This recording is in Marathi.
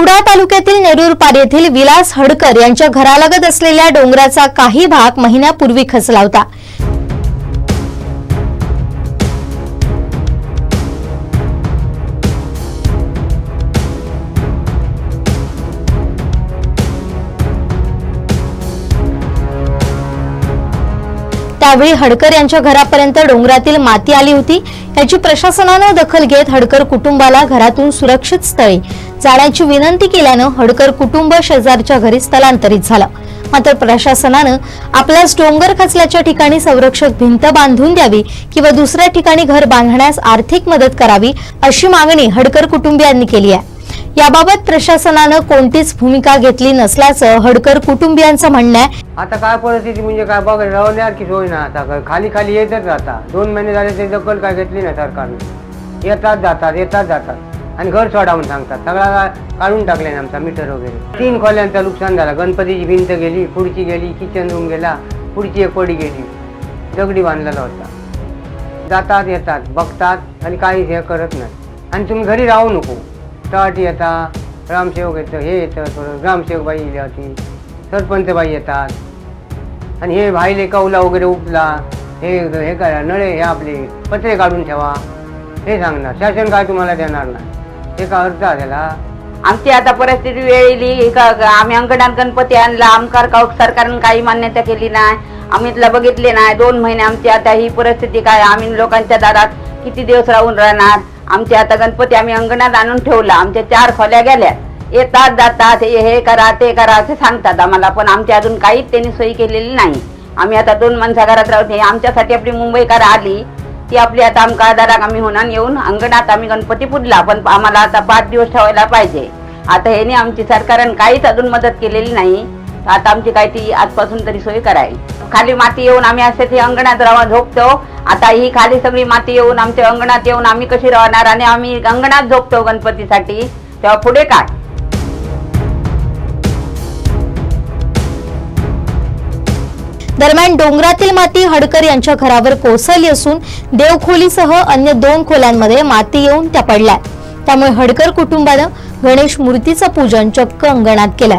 कुडाळ तालुक्यातील नेरूर पार येथील विलास हडकर यांच्या घरालगत असलेल्या डोंगराचा काही भाग महिन्यापूर्वी खचला होता. त्यावेळी हडकर यांच्या घरापर्यंत डोंगरातील माती आली होती. याची प्रशासनानं दखल घेत हडकर कुटुंबाला घरातून सुरक्षित स्थळी जाण्याची विनंती केल्यानं हडकर कुटुंब शेजारच्या घरी स्थलांतरित झालं. मात्र प्रशासनानं आपल्यास डोंगर खचल्याच्या ठिकाणी संरक्षक भिंत बांधून द्यावी किंवा दुसऱ्या ठिकाणी घर बांधण्यास आर्थिक मदत करावी अशी मागणी हडकर कुटुंबियांनी केली आहे. याबाबत प्रशासनानं कोणतीच भूमिका घेतली नसल्याचं हडकर कुटुंबियांचं म्हणणं आहे. आता काय परिस्थिती म्हणजे काय बघ राहण्यावर की सोय ना. आता काय खाली खाली येतच राहता दोन महिने झाले ते दखल काय घेतली ना सरकारने. येतात जातात येतात जातात. आणि घर सोडा म्हणून सांगतात. सगळा का- काढून टाकले ना आमचा मीटर वगैरे. तीन खोल्यांचं नुकसान झालं. गणपतीची भिंत गेली पुढची गेली किचन रूम गेला पुढची एक पडी गेली. दगडी बांधलेला होता. जातात येतात बघतात आणि काहीच हे करत नाही. आणि तुम्ही घरी राहू नको. तळाटी येतात ग्रामसेवक येतं हे येतं थोडं ग्रामसेवक बाई येली होती. सरपंच बाई येतात. आणि हे भाईले कौला वगैरे उपला हे हे करा नळे हे आपले पत्रे काढून ठेवा. हे सांगणार. शासन काय तुम्हाला देणार नाही. हे का अर्थ आलेला त्याला? आमची आता परिस्थिती वेळ येली आम्ही अंगणात गणपती आणला आमकार का सरकारनं काही मान्यता केली नाही. आम्ही तिला बघितले नाही. दोन महिने आमची आता ही परिस्थिती काय? आम्ही लोकांच्या दारात किती दिवस राहून राहणार? आमचे आता गणपती आम्ही अंगणात आणून ठेवला. आमच्या चार खोल्या गेल्या. येतात जातात हे हे करा ते करा असे सांगतात आम्हाला. पण आमची अजून काहीच त्यांनी सोयी केलेली नाही. आम्ही आता दोन माणसा घरात राहतो आमच्यासाठी आपली मुंबईकर आली. ती आपली आता आमका आधाराक आम्ही होणार येऊन अंगणात आम्ही गणपती पुजला. पण आम्हाला आता पाच दिवस ठेवायला पाहिजे. आता ह्याने आमची सरकारनं काहीच अजून मदत केलेली नाही. आता आमची काही ती आजपासून तरी सोय करावी. खाली माती येऊन आम्ही असे ते अंगणात राहा झोपतो. आता ही खाली सगळी माती येऊन आमच्या अंगणात येऊन आम्ही कशी राहणार आणि आम्ही अंगणात झोपतो गणपतीसाठी? तेव्हा पुढे काय? दरम्यान डोंगरातील माती हडकर यांच्या घरावर कोसळली असून देवखोलीसह अन्य दोन खोल्यांमध्ये माती येऊन त्या पडल्या त्यामुळे हडकर कुटुंबानं गणेश मूर्तीचं पूजन चक्क अंगणात केलंय.